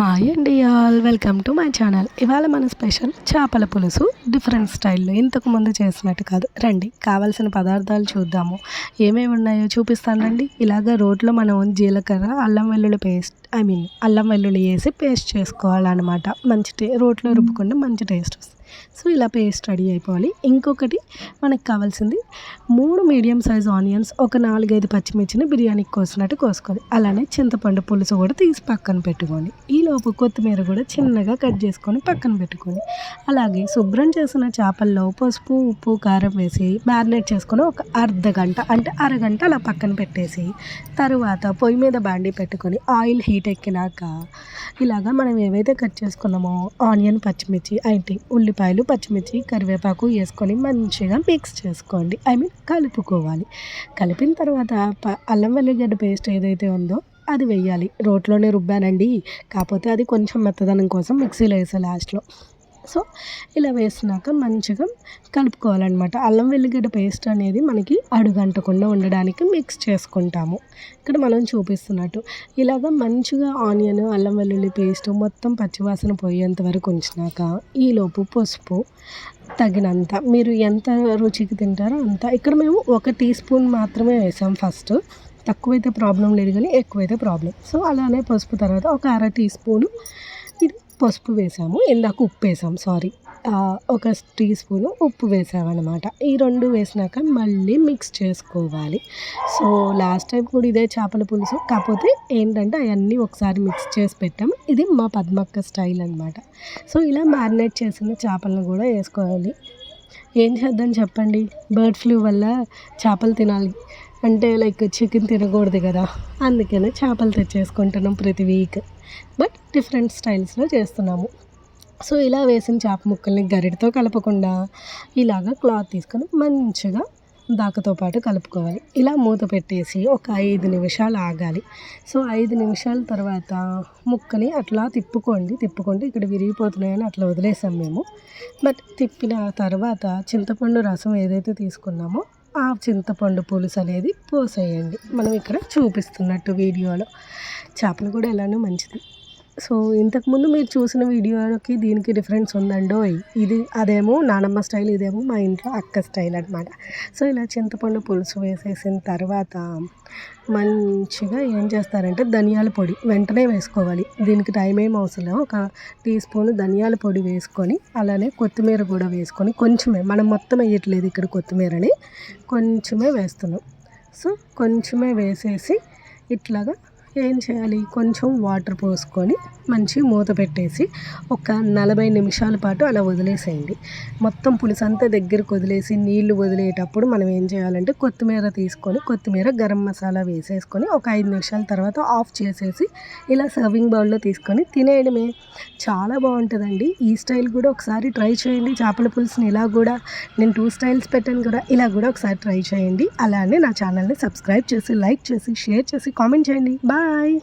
Hi అండి all welcome to my channel ఇవాళ మన స్పెషల్ చేపల పులుసు డిఫరెంట్ స్టైల్లో ఇంతకు ముందు చేసినట్టు కాదు. రండి కావాల్సిన పదార్థాలు చూద్దాము. ఏమేమి ఉన్నాయో చూపిస్తాను రండి. ఇలాగ రోట్లో మనం జీలకర్ర అల్లం వెల్లుల్లి పేస్ట్ ఐ మీన్ అల్లం వెల్లుల్లి వేసి పేస్ట్ చేసుకోవాలన్నమాట. మంచి టే రోట్లో రుబ్బుకుంటే మంచి టేస్ట్ వస్తుంది. సో ఇలా పేస్ట్ రెడీ అయిపోవాలి. ఇంకొకటి మనకు కావాల్సింది మూడు మీడియం సైజ్ ఆనియన్స్ ఒక నాలుగైదు పచ్చిమిర్చిని బిర్యానీకి కోసినట్టు కోసుకోవాలి. అలానే చింతపండు పులుసు కూడా తీసి పక్కన పెట్టుకోండి ఈలోపు కొత్తిమీర కూడా చిన్నగా కట్ చేసుకొని పక్కన పెట్టుకోండి అలాగే శుభ్రం చేసిన చేపల్లో పసుపు ఉప్పు కారం వేసి మ్యారినేట్ చేసుకొని ఒక అర్ధ గంట అంటే అరగంట అలా పక్కన పెట్టేసి తర్వాత పొయ్యి మీద బాండీ పెట్టుకొని ఆయిల్ హీట్ ఎక్కినాక ఇలాగా మనం ఏవైతే కట్ చేసుకున్నామో ఆనియన్ పచ్చిమిర్చి అయితే ఉల్లిపాయలు పచ్చిమిర్చి కరివేపాకు వేసుకొని మంచిగా మిక్స్ చేసుకోండి. ఐ మీన్ కలుపుకోవాలి. కలిపిన తర్వాత అల్లం వెల్లిగడ్డ పేస్ట్ ఏదైతే ఉందో అది వెయ్యాలి రోట్లోనే రుబ్బానండి. కాకపోతే అది కొంచెం మెత్తదనం కోసం మిక్సీలో వేసా లాస్ట్లో సో ఇలా వేసినాక మంచిగా కలుపుకోవాలన్నమాట. అల్లం వెల్లిగడ్డ పేస్ట్ అనేది మనకి అడుగంటకుండా ఉండడానికి మిక్స్ చేసుకుంటాము. ఇక్కడ మనం చూపిస్తున్నట్టు ఇలాగ మంచిగా ఆనియన్ అల్లం వెల్లుల్లి పేస్ట్ మొత్తం పచ్చివాసన పోయేంత వరకు ఉంచినాక ఈలోపు పసుపు తగినంత మీరు ఎంత రుచికి తింటారో అంత ఇక్కడ మేము ఒక టీ స్పూన్ మాత్రమే వేసాం ఫస్ట్. తక్కువైతే ప్రాబ్లం లేదు కానీ ఎక్కువైతే ప్రాబ్లం. సో అలానే పసుపు తర్వాత ఒక అర టీ స్పూను పసుపు వేసాము ఇందాక ఉప్పు వేసాము సారీ ఒక టీ స్పూను ఉప్పు వేసామన్నమాట. ఈ రెండు వేసినాక మళ్ళీ మిక్స్ చేసుకోవాలి. సో లాస్ట్ టైం కూడా ఇదే చేపల పులుసు. కాకపోతే ఏంటంటే అవన్నీ ఒకసారి మిక్స్ చేసి పెట్టాము. ఇది మా పద్మక్క స్టైల్ అనమాట సో ఇలా మ్యారినేట్ చేసిన చేపలను కూడా వేసుకోవాలి. ఏం చేద్దాం చెప్పండి? బర్డ్ ఫ్లూ వల్ల చేపలు తినాలి. అంటే లైక్ చికెన్ తినకూడదు కదా. అందుకనే చేపలు తెచ్చేసుకుంటున్నాం ప్రతి వీక్ బట్ డిఫరెంట్ స్టైల్స్లో చేస్తున్నాము. సో ఇలా వేసిన చేప ముక్కల్ని గరిటతో కలపకుండా ఇలాగ క్లాత్ తీసుకొని మంచిగా దాకతో పాటు కలుపుకోవాలి. ఇలా మూత పెట్టేసి ఒక ఐదు నిమిషాలు ఆగాలి. సో ఐదు నిమిషాల తర్వాత ముక్కని అట్లా తిప్పుకోండి. తిప్పుకోండి ఇక్కడ విరిగిపోతున్నాయని అట్లా వదిలేసాం మేము. బట్ తిప్పిన తర్వాత చింతపండు రసం ఏదైతే తీసుకున్నామో ఆ చింతపండు పులుసు అనేది పోసేయండి. మనం ఇక్కడ చూపిస్తున్నట్టు వీడియోలో. చేపలు కూడా ఎలానో మంచిది. సో ఇంతకుముందు మీరు చూసిన వీడియోకి దీనికి డిఫరెన్స్ ఉందండో ఇది అదేమో నానమ్మ స్టైల్ ఇదేమో మా ఇంట్లో అక్క స్టైల్ అనమాట సో ఇలా చింతపండు పులుసు వేసేసిన తర్వాత మంచిగా ఏం చేస్తారంటే ధనియాల పొడి వెంటనే వేసుకోవాలి. దీనికి టైం ఏం అవసరం ఒక టీ స్పూన్ ధనియాల పొడి వేసుకొని అలానే కొత్తిమీర కూడా వేసుకొని కొంచెమే మనం మొత్తం వేయట్లేదు ఇక్కడ కొత్తిమీరని. కొంచెమే వేస్తున్నాం. సో కొంచెమే వేసేసి ఇట్లాగా ఏం చేయాలి? కొంచెం వాటర్ పోసుకొని మంచి మూత పెట్టేసి ఒక నలభై నిమిషాల పాటు అలా వదిలేసేయండి. మొత్తం పులుసు అంతా దగ్గరకు వదిలేసి నీళ్ళు వదిలేటప్పుడు మనం ఏం చేయాలంటే కొత్తిమీర తీసుకొని కొత్తిమీర గరం మసాలా వేసేసుకొని ఒక ఐదు నిమిషాల తర్వాత ఆఫ్ చేసేసి ఇలా సర్వింగ్ బౌల్లో తీసుకొని తినేయడమే. చాలా బాగుంటుందండి. ఈ స్టైల్ కూడా ఒకసారి ట్రై చేయండి. చేపల పులుసుని ఇలా కూడా నేను టూ స్టైల్స్ పెట్టాను కూడా ఇలా కూడా ఒకసారి ట్రై చేయండి. అలానే నా ఛానల్ని సబ్స్క్రైబ్ చేసి లైక్ చేసి షేర్ చేసి కామెంట్ చేయండి. బాయ్! Bye.